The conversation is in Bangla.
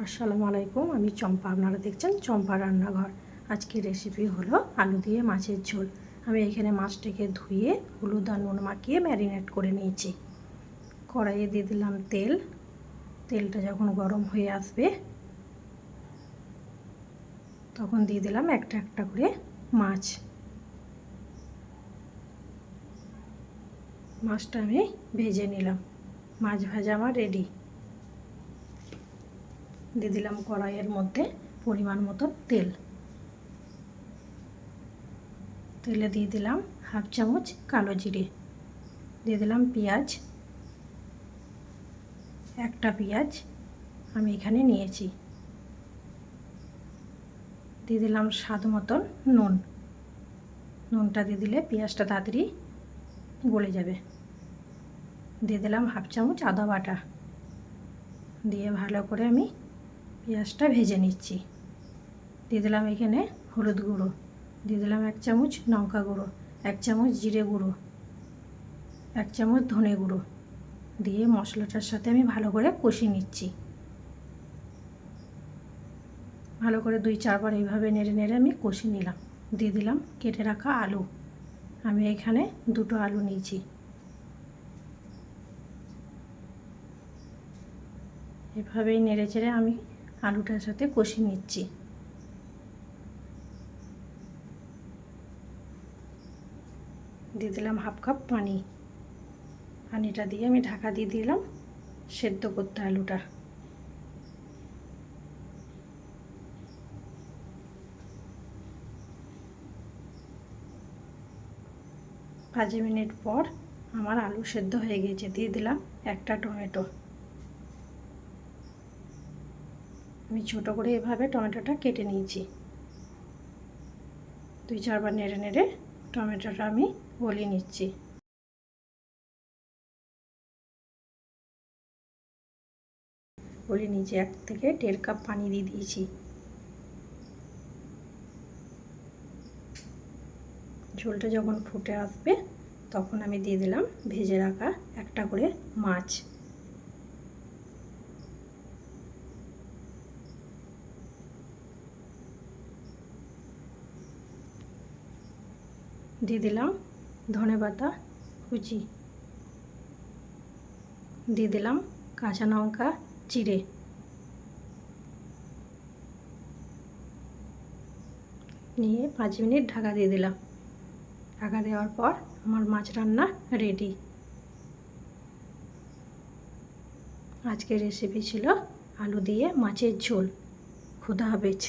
আসসালামু আলাইকুম, আমি চম্পা। আপনারা দেখছেন চম্পা রান্নাঘর। আজকে রেসিপি হলো আলু দিয়ে মাছের ঝোল। আমি এখানে মাছটাকে ধুয়ে হলুদ আর নুন মাখিয়ে ম্যারিনেট করে নিয়েছি। কড়াইয়ে দিয়ে দিলাম তেল। তেলটা যখন গরম হয়ে আসবে, তখন দিয়ে দিলাম একটা একটা করে মাছ। মাছটা আমি ভেজে নিলাম। মাছ ভাজা আমার রেডি দিয়ে দিলাম কড়াইয়ের মধ্যে পরিমাণ মতো তেল। তেলে দিয়ে দিলাম হাফ চামচ কালো জিরে। দিয়ে দিলাম পেঁয়াজ। একটা পেঁয়াজ আমি এখানে নিয়েছি। দিয়ে দিলাম স্বাদ মতন নুন। নুনটা দিয়ে দিলে পেঁয়াজটা তাড়াতাড়ি গলে যাবে। দিয়ে দিলাম হাফ চামচ আদা বাটা। দিয়ে ভালো করে আমি পেঁয়াজটা ভেজে নিচ্ছি। দিয়ে দিলাম এখানে হলুদ গুঁড়ো। দিয়ে দিলাম এক চামচ লঙ্কা গুঁড়ো, এক চামচ জিরে গুঁড়ো, এক চামচ ধনে গুঁড়ো। দিয়ে মশলাটার সাথে আমি ভালো করে কষিয়ে নিচ্ছি। ভালো করে দুই চারবার এইভাবে নেড়ে নেড়ে আমি কষি নিলাম। দিয়ে দিলাম কেটে রাখা আলু। আমি এখানে দুটো আলু নিয়েছি। এভাবেই নেড়ে চেড়ে আমি আলুটার সাথে কষিয়ে নিচ্ছি। দিয়ে দিলাম হাফ কাপ পানি। পানিটা দিয়ে আমি ঢাকা দিয়ে দিলাম সেদ্ধ করতে আলুটা। পাঁচ মিনিট পর আমার আলু সেদ্ধ হয়ে গেছে। দিয়ে দিলাম একটা টমেটো। আমি ছোটো করে এভাবে টমেটোটা কেটে নিয়েছি। দুই চারবার নেড়ে নেড়ে টমেটোটা আমি গলিয়ে নিচ্ছি। গলিয়ে নিচে এক থেকে দেড় কাপ পানি দিয়ে দিয়েছি। ঝোলটা যখন ফুটে আসবে, তখন আমি দিয়ে দিলাম ভেজে রাখা একটা করে মাছ। দিয়ে দিলাম ধনে পাতা, কুচি। দিয়ে দিলাম কাঁচা লঙ্কা চিড়ে নিয়ে পাঁচ মিনিট ঢাকা দিয়ে দিলাম। ঢাকা দেওয়ার পর আমার মাছ রান্না রেডি আজকের রেসিপি ছিল আলু দিয়ে মাছের ঝোল। খুদা হাফেজ।